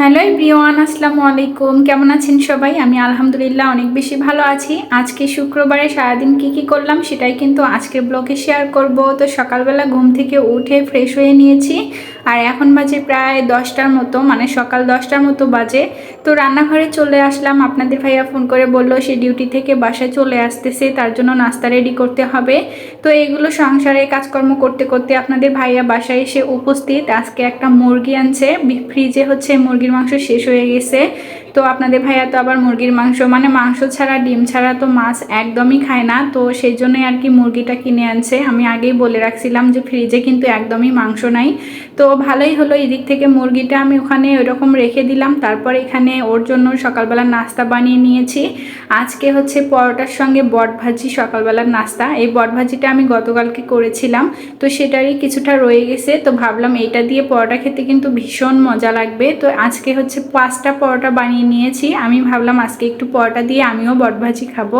Hello everyone, আসসালামু আলাইকুম। কেমন আছেন সবাই? আমি আলহামদুলিল্লাহ অনেক বেশি ভালো আছি। আজকে শুক্রবারে সারাদিন কি কি করলাম সেটাই কিন্তু আজকের ব্লগে শেয়ার করব। তো সকালবেলা ঘুম থেকে উঠে ফ্রেশ হয়ে নিয়েছি। আর এখন বাজে প্রায় দশটার মতো মানে সকাল দশটার মতো বাজে। তো রান্নাঘরে চলে আসলাম। আপনাদের ভাইয়া ফোন করে বলল, সে ডিউটি থেকে বাসায় চলে আসতেছে, তার জন্য নাস্তা রেডি করতে হবে। তো এগুলো সংসারে কাজকর্ম করতে করতে আপনাদের ভাইয়া বাসায় এসে উপস্থিত। আজকে একটা মুরগি আনছে, ফ্রিজে হচ্ছে মুরগির মাংস শেষ হয়ে গেছে। তো আপনাদের ভাইয়া তো আবার মুরগির মাংস মানে মাংস ছাড়া, ডিম ছাড়া তো মাছ একদমই খায় না। তো সেই জন্যই আর কি মুরগিটা কিনে আনছে। আমি আগেই বলে রাখছিলাম যে ফ্রিজে কিন্তু একদমই মাংস নাই। তো ভালোই হলো এদিক থেকে মুরগিটা আমি ওখানে ওইরকম রেখে দিলাম। তারপর এখানে ওর জন্য সকালবেলা নাস্তা বানিয়ে নিয়েছি। আজকে হচ্ছে পরোটার সঙ্গে বট ভাজি, সকালবেলার নাস্তা। এই বট ভাজিটা আমি গতকালকে করেছিলাম। তো সেটারই কিছুটা রয়ে গেছে। তো ভাবলাম এইটা দিয়ে পরোটা খেতে কিন্তু ভীষণ মজা লাগবে। তো আজকে হচ্ছে পাঁচটা পরোটা বানিয়ে নিয়েছি। আমি ভাবলাম আজকে একটু পরোটা দিয়ে আমিও বটভাজি খাব।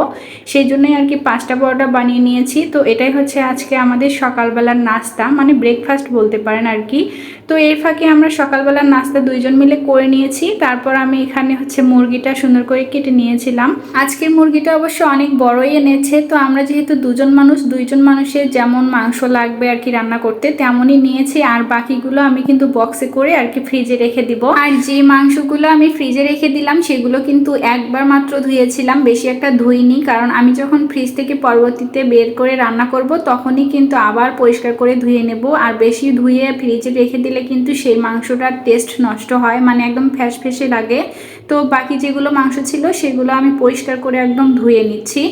সেই জন্যই আর কি পাঁচটা পরোটা বানিয়ে নিয়েছি। তো এটাই হচ্ছে আজকে আমাদের সকালবেলার নাস্তা মানে ব্রেকফাস্ট বলতে পারেন আর কি। তো এর ফাঁকে আমরা সকালবেলার নাস্তা দুইজন মিলে করে নিয়েছি। তারপর আমি এখানে হচ্ছে মুরগিটা সুন্দর করে কেটে নিয়েছিলাম। আজকের মুরগিটা অবশ্য অনেক বড়ই এনেছে, তো আমরা যেহেতু দুজন মানুষ, দুইজন মানুষের যেমন মাংস লাগবে আর কি রান্না করতে, তেমনই নিয়েছি। আর বাকিগুলো আমি কিন্তু বক্সে করে আর কি ফ্রিজে রেখে দিব। আর যে মাংসগুলো আমি ফ্রিজে রেখে দিলাম, সেগুলো কিন্তু একবার মাত্র ধুয়েছিলাম, বেশি একটা ধুইনি। কারণ আমি যখন ফ্রিজ থেকে পরবর্তীতে বের করে রান্না করব, তখনই কিন্তু আবার পরিষ্কার করে ধুয়ে নেব। আর বেশি ধুয়ে ফ্রিজে রেখে দিলে কিন্তু সেই মাংসটার টেস্ট নষ্ট হয় মানে একদম ফ্যাস ফেসে লাগে। তো বাকি যেগুলো মাংস ছিল সেগুলো আমি পরিষ্কার করে একদম ধুয়ে নিচ্ছি।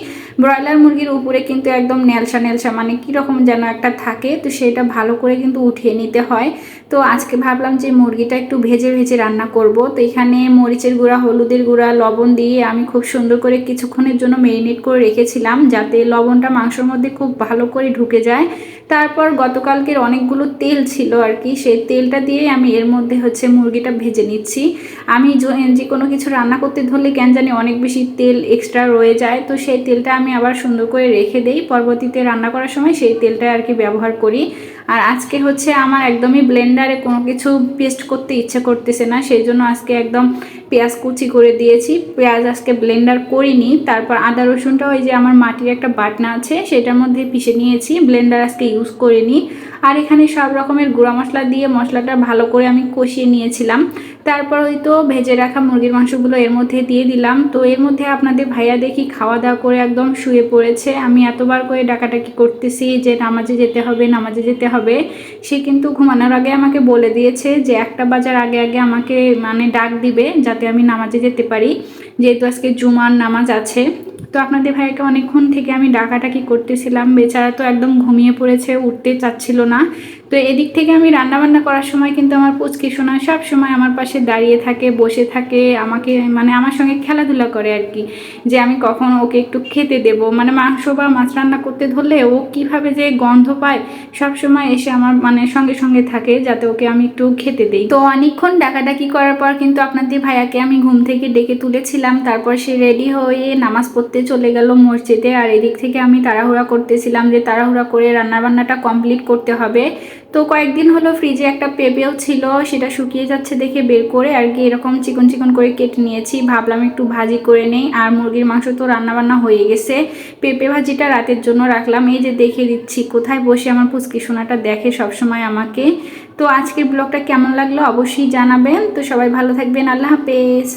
ব্রয়লার মুরগির উপরে কিন্তু একদম নেলসা নেলসা মানে কীরকম যেন একটা থাকে, তো সেটা ভালো করে কিন্তু উঠিয়ে নিতে হয়। তো আজকে ভাবলাম যে মুরগিটা একটু ভেজে ভেজে রান্না করব। তো এখানে মরিচের গুঁড়া, হলুদের গুঁড়া, লবণ দিয়ে আমি খুব সুন্দর করে কিছুক্ষণের জন্য মেরিনেট করে রেখেছিলাম, যাতে লবণটা মাংসর মধ্যে খুব ভালো করে ঢুকে যায়। তারপর গতকালকের অনেকগুলো তেল ছিল আর কি, সেই তেলটা দিয়ে আমি এর মধ্যে হচ্ছে মুরগিটা ভেজে নিচ্ছি। আমি যে কোনো কিছু রান্না করতে ধরলে কেন জানি অনেক বেশি তেল এক্সট্রা রয়ে যায়। তো সেই তেলটা আমি আবার সুন্দর করে রেখে দেই। পরবর্তীতে রান্না করার সময় সেই তেলটা আর কি ব্যবহার করি। আর আজকে হচ্ছে আমার একদমই ব্লেন্ডারে কোনো কিছু পেস্ট করতে ইচ্ছে করতেছে না। সেই জন্য আজকে একদম পেঁয়াজ কুচি করে দিয়েছি। পেঁয়াজ আজকে ব্লেন্ডার করিনি, তারপর আদা রসুনটা ওই যে আমার মাটির একটা বাটনা আছে, সেটার মধ্যে পিষে নিয়েছি। ব্লেন্ডার আজকে ইউজ করিনি। আর এখানে সব রকমের গুঁড়া মশলা দিয়ে মশলাটা ভালো করে আমি কষিয়ে নিয়েছিলাম। তারপর ওই তো ভেজে রাখা মুরগির মাংসগুলো এর মধ্যে দিয়ে দিলাম। তো এর মধ্যে আপনাদের ভাইয়া দেখি খাওয়া দাওয়া করে একদম শুয়ে পড়েছে। আমি এতবার করে ডাকাটাকি করতেছি যে নামাজে যেতে হবে, নামাজে যেতে হবে। সে কিন্তু ঘুমানোর আগে আমাকে বলে দিয়েছে যে একটা বাজার আগে আগে আমাকে মানে ডাক দিবে যাতে আমি নামাজে যেতে পারি, যেহেতু আজকে জুমার নামাজ আছে। তো আপনাদের ভাইকে অনেকক্ষণ থেকে আমি ডাকাটাকি করতেছিলাম। বেচারা তো একদম ঘুমিয়ে পড়েছে, উঠতে চাচ্ছিল না। তো এদিক থেকে আমি রান্নাবান্না করার সময় কিন্তু আমার পুচকি সোনা সব সময় আমার পাশে দাঁড়িয়ে থাকে, বসে থাকে, আমাকে মানে আমার সঙ্গে খেলাধুলা করে আর কি। যে আমি কখন ওকে একটু খেতে দেব মানে মাংস বা মাছ রান্না করতে ধরলে ও কীভাবে যে গন্ধ পায়, সব সময় এসে আমার মানে সঙ্গে সঙ্গে থাকে যাতে ওকে আমি একটু খেতে দিই। তো অনেকক্ষণ ডাকাডাকি করার পর কিন্তু আপনাদের ভাইয়াকে আমি ঘুম থেকে ডেকে তুলেছিলাম, তারপর সে রেডি হয়ে নামাজ পড়তে চলে গেল মসজিদে। আর এদিক থেকে আমি তাড়াহুড়া করতেছিলাম যে তাড়াহুড়া করে রান্নাবান্নাটা কমপ্লিট করতে হবে। তো কয়েকদিন হলো ফ্রিজে একটা পেঁপেও ছিল, সেটা শুকিয়ে যাচ্ছে দেখে বের করে আর কি এরকম চিকন চিকন করে কেটে নিয়েছি। ভাবলাম একটু ভাজি করে নেই, আর মুরগির মাংস তো রান্নাবান্না হয়ে গেছে। পেঁপে ভাজিটা রাতের জন্য রাখলাম, এই যে দেখে দিচ্ছি, কোথায় বসে আমার পুচকি সোনাটা দেখে সবসময় আমাকে। তো আজকের ব্লগটা কেমন লাগল অবশ্যই জানাবেন। তো সবাই ভালো থাকবেন, আল্লাহ হাফেজ।